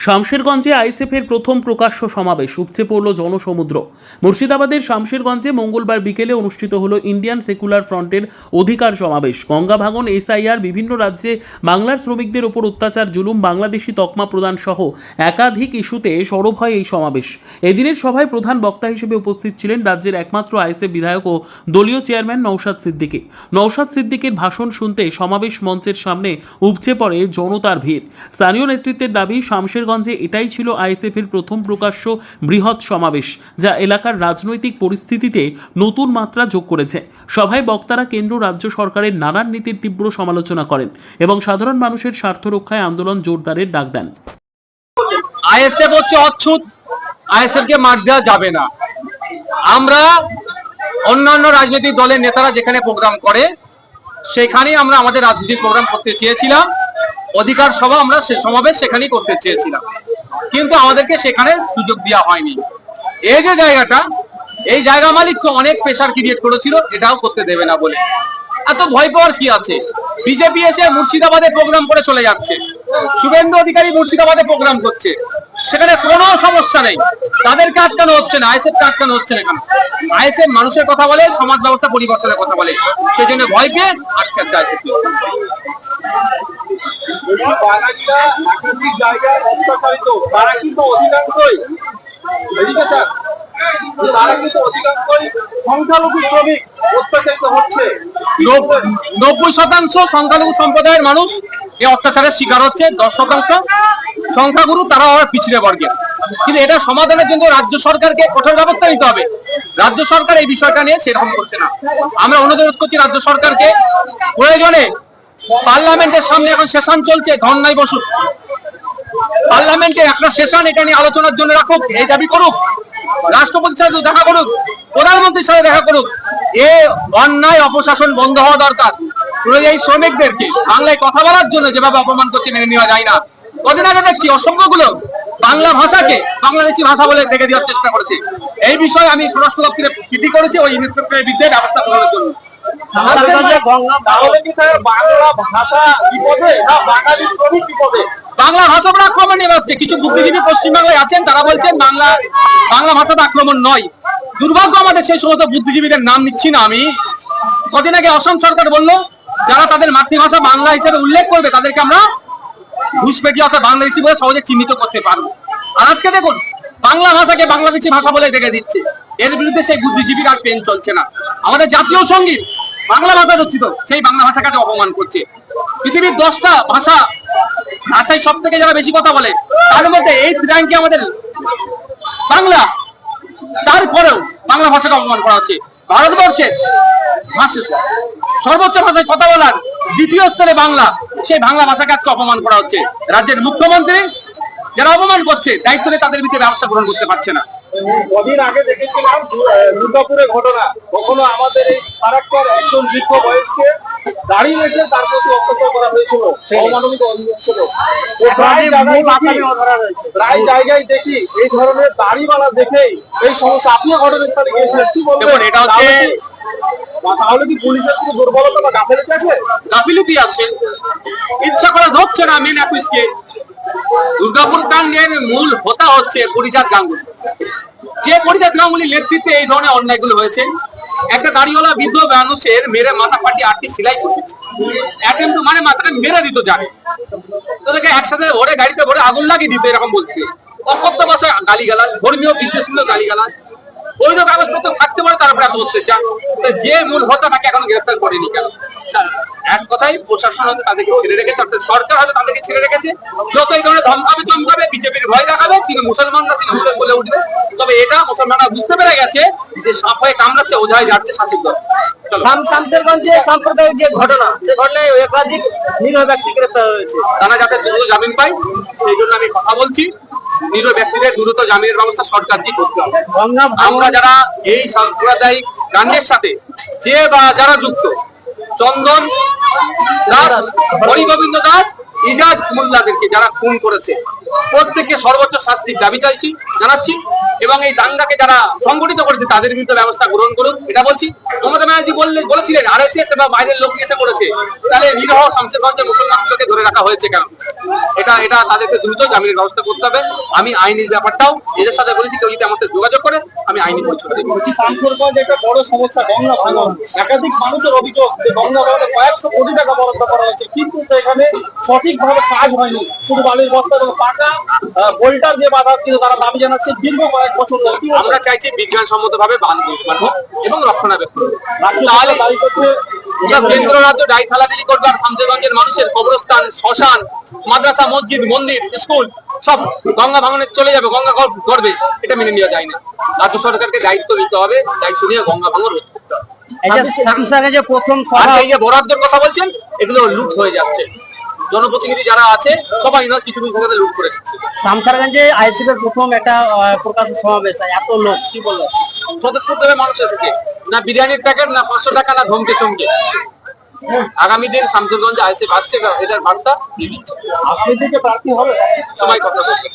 শামশেরগঞ্জে আইএসএফের প্রথম প্রকাশ্য সমাবেশ উপচে পড়ল জনসমুদ্র। মুর্শিদাবাদের শামশেরগঞ্জে মঙ্গলবার বিকেলে অনুষ্ঠিত হলো ইন্ডিয়ান সেকুলার ফ্রন্টের অধিকার সমাবেশ। গঙ্গা ভাঙন, এসআইআর, বিভিন্ন রাজ্যে বাংলার শ্রমিকদের ওপর অত্যাচার, জুলুম, বাংলাদেশি তকমা প্রদান সহ একাধিক ইস্যুতে সরব হয় এই সমাবেশ। এদিনের সভায় প্রধান বক্তা হিসেবে উপস্থিত ছিলেন রাজ্যের একমাত্র আইএসএফ বিধায়ক ও দলীয় চেয়ারম্যান নৌশাদ সিদ্দিকী। নৌশাদ সিদ্দিকের ভাষণ শুনতে সমাবেশ মঞ্চের সামনে উপচে পড়ে জনতার ভিড়। স্থানীয় নেতৃত্বের দাবি শামশেরগঞ্জে এটাই ছিল আইএসএফ এর প্রথম প্রকাশ্য বৃহৎ সমাবেশ, যা এলাকার রাজনৈতিক পরিস্থিতিতে নতুন মাত্রা যোগ করেছে। সভায় বক্তারা কেন্দ্র রাজ্য সরকারের নানান নীতির তীব্র সমালোচনা করেন এবং সাধারণ মানুষের স্বার্থ রক্ষায় আন্দোলন জোরদারের ডাক দেন। আইএসএফ হচ্ছে অচ্ছুত আইএসএফ কে মার দেওয়া যাবে না। আমরা অন্যান্য রাজনৈতিক দলের নেতারা যেখানে প্রোগ্রাম করে, সেখানেই আমরা আমাদের রাজনৈতিক প্রোগ্রাম করতে চেয়েছিলাম। অধিকার সভা আমরা সে সমাবেশ সেখানেই করতে চেয়েছিলাম। কিন্তু আমাদেরকে সেখানে সুযোগ দেওয়া হয়নি। এই যে জায়গাটা, এই জায়গা মালিক তো অনেক প্রেশার ক্রিয়েট করেছিল, এটাও করতে দেবে না বলে। এত ভয় পাওয়ার কি আছে? বিজেপি এসে মুর্শিদাবাদে প্রোগ্রাম করে চলে যাচ্ছে। শুভেন্দু অধিকারী মুর্শিদাবাদে প্রোগ্রাম করছে। সেখানে কোনো সমস্যা নেই। তাদেরকে আটকানো হচ্ছে না আইএসএফ আটকানো হচ্ছে না এখানে আইএসএফ মানুষের কথা বলে, সমাজ ব্যবস্থা পরিবর্তনের কথা বলে। সেই জন্য ভয় পেয়ে আটকাচ্ছে আইএসএফ বাঙালিরা একাধিক জায়গায় তারা কিন্তু অধিকাংশই নব্বই- শতাংশ সংখ্যালঘু সম্প্রদায়ের মানুষ এই অত্যাচারের শিকার হচ্ছে, দশ শতাংশ সংখ্যাগুরু তারা আবার পিছিয়ে বর্গের কিন্তু এটা সমাধানের জন্য রাজ্য সরকারকে কঠোর ব্যবস্থা নিতে হবে। রাজ্য সরকার এই বিষয়টা নিয়ে সেরকম করছে না। আমরা অনুরোধ করছি রাজ্য সরকারকে প্রয়োজনে পার্লামেন্টের সামনে এখন সেশন চলছে, ধর্নায় বসুক পার্লামেন্টে একটা সেশন, এটা নিয়ে আলোচনার জন্য রাখুক, এই দাবি করুক। রাষ্ট্রপতির সাথে দেখা করুক প্রধানমন্ত্রীর সাথে দেখা করুক। এ অন্যায় অপশাসন বন্ধ হওয়া দরকার। এই শ্রমিকদেরকে, বাংলায় কথা বলার জন্য যেভাবে অপমান করছে মেনে নেওয়া যায় না। কদিন আগে দেখছি অসংখ্যগুলো বাংলা ভাষাকে বাংলাদেশি ভাষা বলে দেখে দেওয়ার চেষ্টা করেছে। এই বিষয়ে আমি স্বরাষ্ট্র দপ্তরে চিঠি করেছি, ওই ইন্সপেক্টরের বিরুদ্ধে ব্যবস্থা গ্রহণের জন্য। বাংলা ভাষা বিপদে না বাঙালি শ্রমিক বিপদে। বাংলা ভাষার আক্রমণ নিয়ে আসছে। কিছু বুদ্ধিজীবী পশ্চিমবাংলায় আছেন তারা বলছেন বাংলা বাংলা ভাষার আক্রমণ নয়। দুর্ভাগ্য আমাদের সেই সমস্ত বুদ্ধিজীবীদের নাম নিচ্ছি না আমি। কদিন আগে অসম সরকার বলল যারা তাদের মাতৃভাষা বাংলা হিসেবে উল্লেখ করবে তাদেরকে আমরা ঘুষপেটি অর্থাৎ বাংলাদেশি বলে সহজে চিহ্নিত করতে পারব। আর আজকে দেখুন বাংলা ভাষাকে বাংলাদেশি ভাষা বলে দেখে দিচ্ছে। এর বিরুদ্ধে সেই বুদ্ধিজীবীর আর পেন চলছে না। আমাদের জাতীয় সংগীত বাংলা ভাষা রচিত, সেই বাংলা ভাষাকে অপমান করছে। পৃথিবীর দশটা ভাষা ভাষায় সব থেকে যারা বেশি কথা বলে, তার মধ্যে এই র্যাঙ্কে আমাদের বাংলা। তারপরেও বাংলা ভাষাকে অপমান করা হচ্ছে। ভারতবর্ষের ভাষা সর্বোচ্চ ভাষায় কথা বলার দ্বিতীয় স্তরে বাংলা, সেই বাংলা ভাষাকে আজকে অপমান করা হচ্ছে। রাজ্যের মুখ্যমন্ত্রী যারা অপমান করছে, দায়িত্ব তাদের ভিতরে ব্যবস্থা গ্রহণ করতে পারছে না। কদিন আগে দেখেছিলাম দু- আহ, দুর্গাপুরের ঘটনা। কখনো আমাদের এই ফারাক্কর একজন বৃদ্ধ বয়সকে দাড়ি রেখে তার প্রতি অত্যাচার করা হয়েছিল অমানবিক অভিযোগ প্রায় জায়গায় দেখি- প্রায় জায়গায় দেখি এই ধরনের দাড়িওয়ালা দেখেই এই সমস্যা আপনিও ঘটনাস্থলে গিয়েছিলেন। কি বলবেন? এটা হচ্ছে- তাহলে কি- পুলিশের কোনো দুর্বলতা বা গাফিলতি আছে? গাফিলতি আছে। ইচ্ছা করা ধরছে না মেন দুর্গাপুর কাণ্ডের মূল হোতা হচ্ছে পরিজাত গাঙ্গুলি। যে পরিজাত গাঙ্গুলির নেতৃত্বে এই ধরনের অন্যায়গুলো হয়েছে, একটা দাড়িওয়ালা বৃদ্ধ মানুষের মেরে মাথা ফাটিয়ে আটটি সেলাই করতেছে অ্যাটেম্প মানে মাথাটা মেরে দিত জানে তাদেরকে একসাথে ভরে গাড়িতে ভরে আগুন লাগিয়ে দিত এরকম বলছে অকথ্য ভাষায় গালিগালাজ, ধর্মীয় বিদ্বেষমূলক গালিগালাজ। ওই যে কাগজপত্র থাকতে পারে তারপরে এত অত্যাচার। যে মূল হোতা তাকে এখন গ্রেফতার করেনি কেন? এক কথাই প্রশাসন হয়তো তাদেরকে ছেড়ে রেখেছে অর্থাৎ সরকার হয়তো তাদেরকে ছেড়ে রেখেছে। যত এই ধরনের ধমকাবে চমকাবে বিজেপির ভয় দেখাবে তিনি মুসলমানরা তিনি বলে বলে উঠবে। তবে এটা মুসলমানরা বুঝতে পেরে গেছে যে সাপ হয়ে কামড়াচ্ছে ওঝায় যাচ্ছে শাসক দল। শামশেরগঞ্জে সাম্প্রদায়িক যে ঘটনা সে ঘটনায় একাধিক নিরীহ ব্যক্তি গ্রেপ্তার হয়েছে। তারা যাতে দ্রুত জামিন পায় সেই জন্য আমি কথা বলছি। নিরীহ ব্যক্তিদের দ্রুত জামিনের ব্যবস্থা সরকারকে করতে হবে। আমরা যারা এই সাম্প্রদায়িক কাণ্ডের সাথে যে বা যারা যুক্ত চন্দন দাস হরিগোবিন্দ দাস ইজাজ মোল্লাদেরকে যারা খুন করেছে। প্রত্যেককে সর্বোচ্চ শাস্তির দাবি চাইছি, জানাচ্ছি এবং এই দাঙ্গাকে যারা সংগঠিত করেছে, তাদের বিরুদ্ধে ব্যবস্থা গ্রহণ করুন। এটা বলছি। মমতা ব্যানার্জি বললে বলেছিলেন আরএসএস বা বাইরের লোক এসে করেছে। তাহলে নিরহ শামসেরগঞ্জে মুসলমানদেরকে ধরে রাখা হয়েছে কেন? এটা এটা তাদেরকে দ্রুত জামিনের ব্যবস্থা করতে হবে। আমি আইনি ব্যাপারটাও এদের সাথে বলেছি, কেউ যদি সাথে যোগাযোগ করে, আমি আইনি পরিষেবা দেবো। বলছি শামসুরগঞ্জ একটা বড় সমস্যা, গঙ্গা ভাঙন। একাধিক মানুষের অভিযোগ যে গঙ্গা ভাঙনে কয়েকশো কোটি টাকা বরাদ্দ করা হয়েছে, কিন্তু সেখানে সঠিকভাবে কাজ হয়নি। শুধু বালির বস্তা এবং পাকা বোল্টার দিয়ে বাধা কিন্তু তারা দাবি জানাচ্ছে দীর্ঘ কয়েক বছর ধরে। আমরা চাইছি বিজ্ঞানসম্মত ভাবে বাঁধ এবং রক্ষণাবেক্ষণ তাহলে দাবি করছে সব কেন্দ্র রাজ্য ডাই খালাদিলি করবে আর শামসেরগঞ্জের মানুষের কবরস্থান শ্মশান মাদ্রাসা মসজিদ মন্দির স্কুল সব গঙ্গা ভাঙনে চলে যাবে গঙ্গা গর্ভ এটা মেনে নেওয়া যায় না। রাজ্য সরকারকে দায়িত্ব নিতে হবে দায়িত্ব নিয়ে গঙ্গা ভাঙন রোধ করতে হবে। যে প্রথম আর এই যে বরাদ্দের কথা বলছেন এগুলো লুট হয়ে যাচ্ছে। জনপ্রতিনিধি যারা আছে সবাই না কিছু কিছু জায়গাতে লুট করে দিচ্ছে। শামসারগঞ্জে আইসিএফ এর প্রথম একটা আহ, প্রকাশ্য সমাবেশ এত লোক কি বলল স্বতঃস্ফূর্তভাবে মানুষ এসেছে। না বিরিয়ানির প্যাকেট না পাঁচশো টাকা না ধমকে চমকে। আগামী দিন শামসুরগঞ্জ আইসিএফ আসছে এদের বার্তা আগামী দিকে প্রার্থী হবে। সবাই কথা বলছে